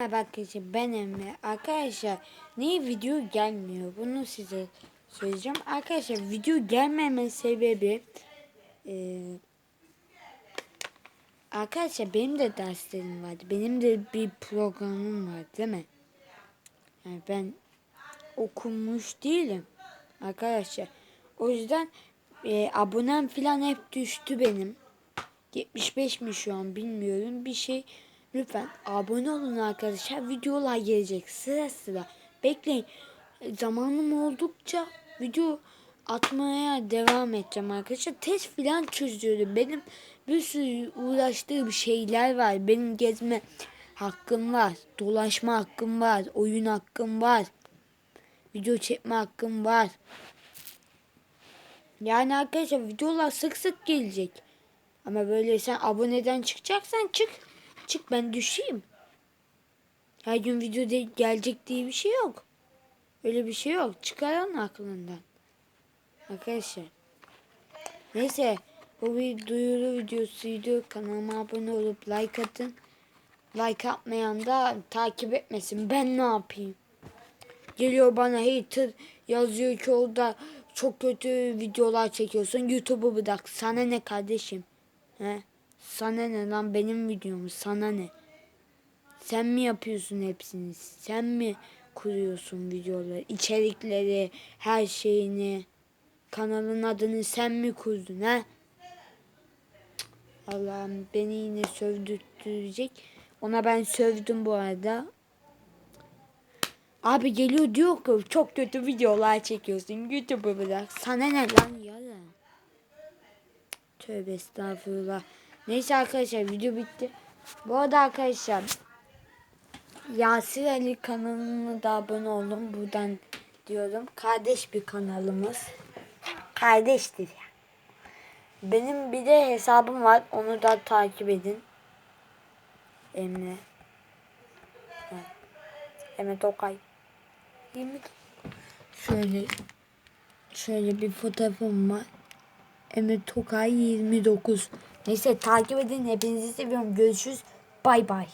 Merhaba arkadaşlar ben Emre. Arkadaşlar niye video gelmiyor bunu size söyleyeceğim. Arkadaşlar video gelmeme sebebi eee, arkadaşlar benim de derslerim vardı. Benim de bir programım var değil mi? Yani ben okumuş değilim arkadaşlar. O yüzden eee abonem falan hep düştü benim. 75 mi şu an bilmiyorum bir şey. Lütfen abone olun arkadaşlar. Videolar gelecek sıra sıra. Bekleyin. Zamanım oldukça video atmaya devam edeceğim arkadaşlar. Test falan çözüyorum. Benim bir sürü uğraştığım şeyler var. Benim gezme hakkım var. Dolaşma hakkım var. Oyun hakkım var. Video çekme hakkım var. Yani arkadaşlar videolar sık sık gelecek. Ama böyle sen aboneden çıkacaksan çık. Çık ben düşeyim. Her gün video de gelecek diye bir şey yok. Öyle bir şey yok. Çıkar onun aklından. Arkadaşlar. Neyse. Bu bir duyuru videosuydu. Kanalıma abone olup like atın. Like atmayan da takip etmesin. Ben ne yapayım? Geliyor bana hater yazıyor ki orada çok kötü videolar çekiyorsun. YouTube'u bırak. Sana ne kardeşim? He? Sana ne lan benim videom sana ne? Sen mi yapıyorsun hepsini? Sen mi kuruyorsun videoları, içerikleri, her şeyini? Kanalın adını sen mi kurdun ha? Allah'ım beni yine sövdürtecek. Ona ben sövdüm bu arada. Abi geliyor diyor ki çok kötü videolar çekiyorsun. YouTube'u bırak. Sana ne lan yara? Tövbe estağfurullah. Neyse arkadaşlar video bitti. Bu arada arkadaşlar Yasir Ali kanalına da abone olun. Buradan diyorum. Kardeş bir kanalımız. Kardeştir yani. Benim bir de hesabım var. Onu da takip edin. Emre. Emre Tokay. 20 Şöyle şöyle bir fotoğrafım var. Emre Tokay 29. Neyse takip edin. Hepinizi seviyorum. Görüşürüz. Bay bay.